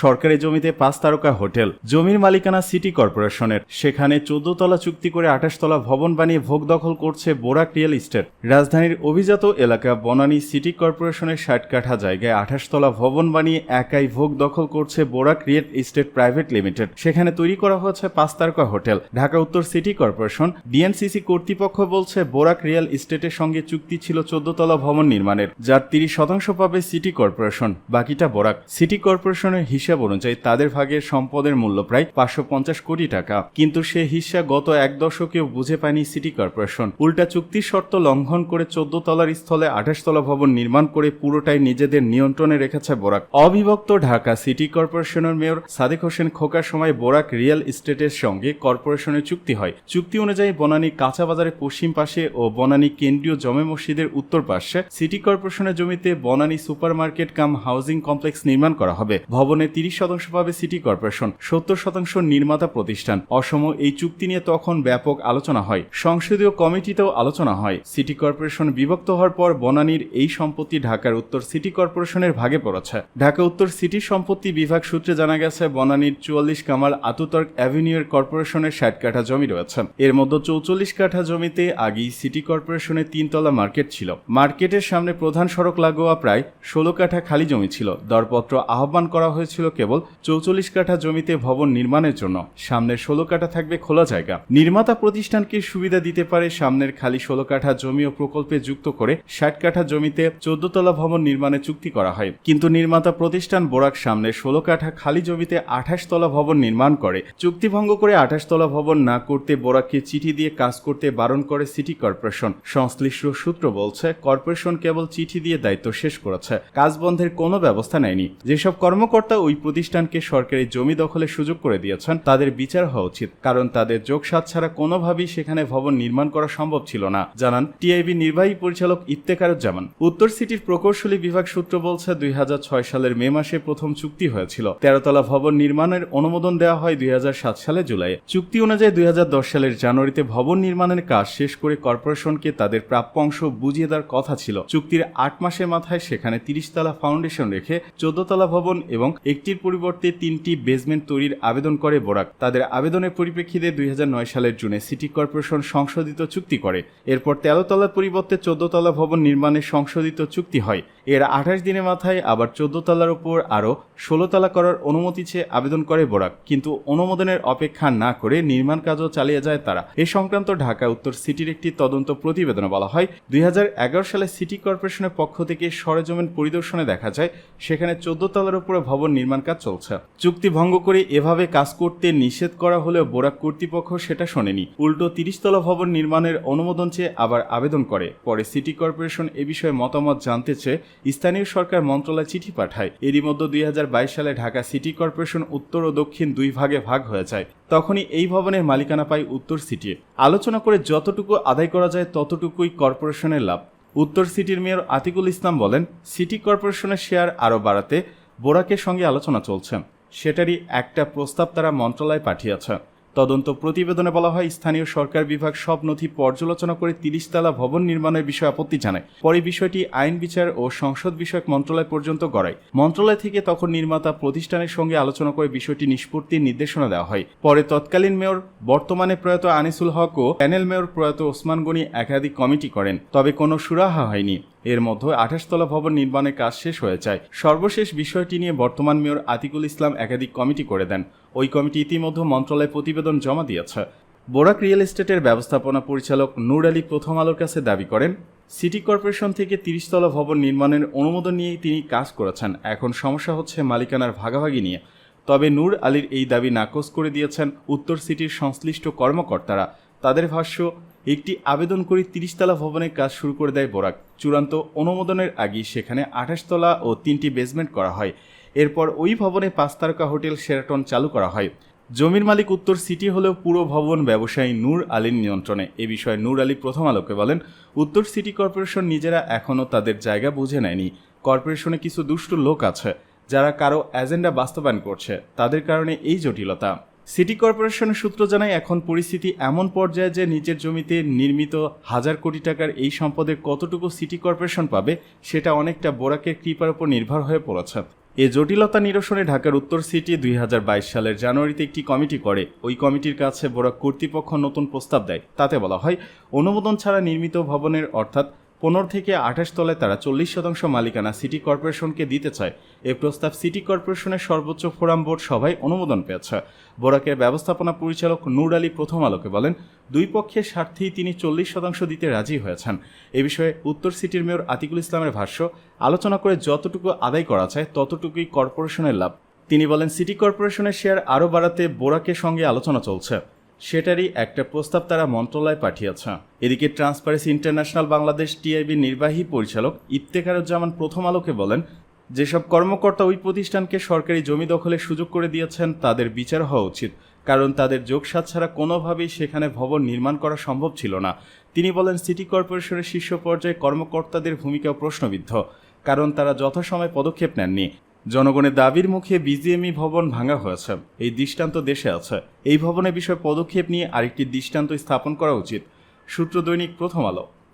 সরকারি জমিতে পাঁচ তারকা হোটেল, জমির মালিকানা সিটি কর্পোরেশনের। সেখানে চোদ্দ তলা চুক্তি করে আঠাশ তলা ভবন বানিয়ে ভোগ দখল করছে বোরাক রিয়েল ইস্টেট। রাজধানীর অভিজাত এলাকা বনানী সিটি কর্পোরেশনের ষাট কাঠা জায়গায় আঠাশ তলা ভবন বানিয়ে একাই ভোগ দখল করছে Borak real estate private limited. সেখানে তৈরি করা হচ্ছে পাঁচ তারকা হোটেল। ঢাকা উত্তর সিটি কর্পোরেশন, ডিএনসিসি কর্তৃপক্ষ বলছে বোরাক রিয়েল ইস্টেটের সঙ্গে চুক্তি ছিল চোদ্দ তলা ভবন নির্মাণের, যার তিরিশ শতাংশ পাবে সিটি কর্পোরেশন, বাকিটা বোরাক। সিটি কর্পোরেশনের হিসাব অনুযায়ী তাদের ভাগের সম্পদের মূল্য প্রায় পাঁচশো পঞ্চাশ কোটি টাকা। কিন্তু সে হিসা গত এক দশকেও বুঝে পায়নি সিটি কর্পোরেশন। উল্টা চুক্তির শর্ত লঙ্ঘন করে চোদ্দ তলার স্থলে আঠাশ তলা ভবন নির্মাণ করে পুরোটাই নিজেদের নিয়ন্ত্রণে রেখেছে বোরাক। অবিভক্ত ঢাকা সিটি কর্পোরেশনের মেয়র সাদেক হোসেন খোকার সময় বোরাক রিয়েল এস্টেটের সঙ্গে কর্পোরেশনের চুক্তি হয়। চুক্তি অনুযায়ী বনানী কাঁচা বাজারের পশ্চিম পাশে ও বনানী কেন্দ্রীয় জমে মসজিদের উত্তর পাশে সিটি কর্পোরেশনের জমিতে Banani super market cum housing complex নির্মাণ করা হবে। ভবনের তিরিশ শতাংশ পাবে সিটি কর্পোরেশন, সত্তর শতাংশ নির্মাতা প্রতিষ্ঠান। অসম এই চুক্তি নিয়ে তখন ব্যাপক আলোচনা হয়। সংসদীয় কমিটিতেও আলোচনা হয়। সিটি কর্পোরেশন বিভক্ত হওয়ার পর বনানীর এই সম্পত্তি ঢাকার উত্তর সিটি কর্পোরেশনের ভাগে পড়েছে। ঢাকা উত্তর সিটি সম্পত্তি বিভাগ সূত্রে জানা গেছে, বনানীর চুয়াল্লিশ কামাল আতুতর্ক অ্যাভিনিউর কর্পোরেশনের ষাট কাঠা জমি রয়েছে। এর মধ্যে চৌচল্লিশ কাঠা জমিতে আগেই সিটি কর্পোরেশনের তিনতলা মার্কেট ছিল। মার্কেটের সামনে প্রধান সড়ক লাগোয়া প্রায় ষোলো কাঠা খালি জমি ছিল। দরপত্র আহ্বান করা হয়েছিল কেবল চৌচল্লিশ কাঠা জমিতে ভবন নির্মাণের জন্য। সামনের ষোলো কাঠা থাকবে খোলা জায়গা। নির্মাতা প্রতিষ্ঠানকে সুবিধা দিতে পারে সামনের খালি ষোলো কাঠা জমি ও প্রকল্পে যুক্ত করে ষাট কাঠা জমিতে চোদ্দতলা ভবন নির্মাণে চুক্তি করা হয়। কিন্তু নির্মাতা প্রতিষ্ঠান বোরাক সামনে ষোলো কাঠা খালি জমিতে আঠাশ তলা ভবন নির্মাণ করে। চুক্তি ভঙ্গ করে আঠাশ তলা ভবন না করতে বোরাককে চিঠি দিয়ে কাজ করতে বারণ করে সিটি কর্পোরেশন। সংশ্লিষ্ট সূত্র বলছে, কর্পোরেশন কেবল চিঠি দিয়ে দায়িত্ব শেষ করেছে। কাজ বন্ধের কোনো ব্যবস্থা নেয়নি। যেসব কর্মকর্তা ওই প্রতিষ্ঠানকে সরকারি জমি দখলের সুযোগ করে দিয়েছেন। তাদের বিচার হওয়া উচিত, কারণ তাদের যোগসাত ছাড়া কোনোভাবেই সেখানে ভবন নির্মাণ করা সম্ভব ছিল না, জানান টিআইবি নির্বাহী পরিচালক ইফতেকারুজ্জামান। উত্তর সিটির প্রকৌশলী বিভাগ সূত্র বলছে, দুই হাজার ছয় সালের মে মাসে প্রথম চুক্তি হয়েছিল। তেরোতলা ভবন নির্মাণের অনুমোদন দেওয়া হয় দুই হাজার সাত সালে জুলাই। চুক্তি অনুযায়ী দুই হাজার দশ সালের জানুয়ারিতে ভবন নির্মাণের কাজ শেষ করে কর্পোরেশনকে তাদের প্রাপ্য অংশ বুঝিয়ে দেওয়ার কথা ছিল। চুক্তির আট মাসের মাথায় সেখানে তিরিশ তলা ফাউন্ডেশন রেখে চোদ্দ তলা ভবন এবং একটির পরিবর্তে তিনটি বেসমেন্ট তৈরির আবেদন করে বোরাক। তাদের আবেদনের পরিপ্রেক্ষিতে দুই হাজার নয় সালের জুনে সিটি কর্পোরেশন সংশোধিত চুক্তি করে। এরপর তেরো তলার পরিবর্তে চোদ্দ তলা ভবন নির্মাণের সংশোধিত চুক্তি হয়। এর আঠাশ দিনের মাথায় আবার চোদ্দ তলার উপর আরও ষোলো তলা করার অনুমতি চেয়ে আবেদন করে বোরাক। কিন্তু অনুমোদনের অপেক্ষা না করে নির্মাণ কাজও চালিয়ে যায় তারা। এ সংক্রান্ত ঢাকা উত্তর সিটির একটি তদন্ত প্রতিবেদনে বলা হয়, দুই হাজার এগারো সালে সিটি কর্পোরেশনের পক্ষ থেকে সরেজমিন পরিদর্শনে দেখা যায়, সেখানে চোদ্দ তলার উপরে ভবন নির্মাণ কাজ চলছে। চুক্তি ভঙ্গ করে এভাবে কাজ করতে নিষেধ করা হলেও বোরাক কর্তৃপক্ষ সেটা শোনেনি। উল্টো তিরিশ তলা ভবন নির্মাণের অনুমোদন চেয়ে আবার আবেদন করে। পরে সিটি কর্পোরেশন এ বিষয়ে মতামত জানতে চেয়ে স্থানীয় সরকার মন্ত্রণালয় চিঠি পাঠায়। এরই মধ্যে দুই সালে ঢাকা সিটি কর্পোরেশন উত্তর ও দক্ষিণ দুই ভাগে ভাগ হয়ে যায়। তখনই এই ভবনের মালিকানা পায় উত্তর সিটি। আলোচনা করে যতটুকু আদায় করা যায় ততটুকুই কর্পোরেশনের লাভ। উত্তর সিটির মেয়র আতিকুল ইসলাম বলেন, সিটি কর্পোরেশনের শেয়ার আরও বাড়াতে বোরাকের সঙ্গে আলোচনা চলছে। সেটারই একটা প্রস্তাব তারা মন্ত্রণালয়ে পাঠিয়েছে। তদন্ত প্রতিবেদনে বলা হয়, স্থানীয় সরকার বিভাগ সব নথি পর্যালোচনা করে তিরিশ তলা ভবন নির্মাণের বিষয়ে আপত্তি জানায়। পরে বিষয়টি আইন বিচার ও সংসদ বিষয়ক মন্ত্রণালয় পর্যন্ত গড়ায়। মন্ত্রণালয় থেকে তখন নির্মাতা প্রতিষ্ঠানের সঙ্গে আলোচনা করে বিষয়টি নিষ্পত্তির নির্দেশনা দেওয়া হয়। পরে তৎকালীন মেয়র, বর্তমানে প্রয়াত আনিসুল হক ও প্যানেল মেয়র প্রয়াত ওসমান গনি একাধিক কমিটি করেন, তবে কোনো সুরাহা হয়নি। এর মধ্যে আঠাশতলা ভবন নির্মাণের কাজ শেষ হয়ে যায়। সর্বশেষ বিষয়টি নিয়ে বর্তমান মেয়র আতিকুল ইসলাম একাধিক কমিটি করে দেন। ওই কমিটি ইতিমধ্যে মন্ত্রণালয়ে প্রতিবেদন জমা দিয়েছে। বোরাক রিয়েল এস্টেটের ব্যবস্থাপনা পরিচালক নূর আলী প্রথম আলোর কাছে দাবি করেন, সিটি কর্পোরেশন থেকে তিরিশতলা ভবন নির্মাণের অনুমোদন নিয়েই তিনি কাজ করেছেন। এখন সমস্যা হচ্ছে মালিকানার ভাগাভাগি নিয়ে। তবে নূর আলীর এই দাবি নাকচ করে দিয়েছেন উত্তর সিটির সংশ্লিষ্ট কর্মকর্তারা। তাদের ভাষ্য, একটি আবেদন করে তিরিশতলা ভবনের কাজ শুরু করে দেয় বোরাক। চূড়ান্ত অনুমোদনের আগেই সেখানে আঠাশতলা ও তিনটি বেসমেন্ট করা হয়। এরপর ওই ভবনে পাঁচ তারকা হোটেল শেরাটন চালু করা হয়। জমির মালিক উত্তর সিটি হলেও পুরো ভবন ব্যবসায়ী নূর আলীর নিয়ন্ত্রণে। এ বিষয়ে নূর আলী প্রথম আলোকে বলেন, উত্তর সিটি কর্পোরেশন নিজেরা এখনও তাদের জায়গা বুঝে নেয়নি। কর্পোরেশনে কিছু দুষ্ট লোক আছে, যারা কারও এজেন্ডা বাস্তবায়ন করছে। তাদের কারণে এই জটিলতা। সিটি কর্পোরেশনের সূত্র জানায়, এখন পরিস্থিতি এমন পর্যায়ে যে নিজের জমিতে নির্মিত হাজার কোটি টাকার এই সম্পদের কতটুকু সিটি কর্পোরেশন পাবে, সেটা অনেকটা বোরাকের কৃপার উপর নির্ভর হয়ে পড়েছে। এ জটিলতা নিরসনে ঢাকার উত্তর সিটি দুই হাজার বাইশ সালের জানুয়ারিতে একটি কমিটি করে। ওই কমিটির কাছে বোরাক কর্তৃপক্ষ নতুন প্রস্তাব দেয়। তাতে বলা হয়, অনুমোদন ছাড়া নির্মিত ভবনের, অর্থাৎ পনেরো থেকে আঠাশ তলায় তারা চল্লিশ শতাংশ মালিকানা সিটি কর্পোরেশনকে দিতে চায়। এ প্রস্তাব সিটি কর্পোরেশনের সর্বোচ্চ ফোরাম বোর্ড সভায় অনুমোদন পেয়েছে। বোরাকের ব্যবস্থাপনা পরিচালক নূর আলী প্রথম আলোকে বলেন, দুই পক্ষের স্বার্থেই তিনি চল্লিশ শতাংশ দিতে রাজি হয়েছেন। এ বিষয়ে উত্তর সিটির মেয়র আতিকুল ইসলামের ভাষ্য, আলোচনা করে যতটুকু আদায় করা যায় ততটুকুই কর্পোরেশনের লাভ। তিনি বলেন, সিটি কর্পোরেশনের শেয়ার আরও বাড়াতে বোরাকের সঙ্গে আলোচনা চলছে। সেটারই একটা প্রস্তাব তারা মন্ত্রণালয়ে পাঠিয়েছে। এদিকে ট্রান্সপারেন্সি ইন্টারন্যাশনাল বাংলাদেশ টিআইবির নির্বাহী পরিচালক ইফতেখারুজ্জামান প্রথম আলোকে বলেন, যেসব কর্মকর্তা ওই প্রতিষ্ঠানকে সরকারি জমি দখলের সুযোগ করে দিয়েছেন, তাদের বিচার হওয়া উচিত। কারণ তাদের যোগসাত ছাড়া কোনোভাবেই সেখানে ভবন নির্মাণ করা সম্ভব ছিল না। তিনি বলেন, সিটি কর্পোরেশনের শীর্ষ পর্যায়ে কর্মকর্তাদের ভূমিকাও প্রশ্নবিদ্ধ। কারণ তারা যথাসময়ে পদক্ষেপ নেননি। জনগণের দাবির মুখে বিজিএমই ভবন ভাঙা হয়েছে। এই দৃষ্টান্ত দেশে আছে। এই ভবনের বিষয়ে পদক্ষেপ নিয়ে আরেকটি দৃষ্টান্ত স্থাপন করা উচিত। সূত্র দৈনিক প্রথম আলো।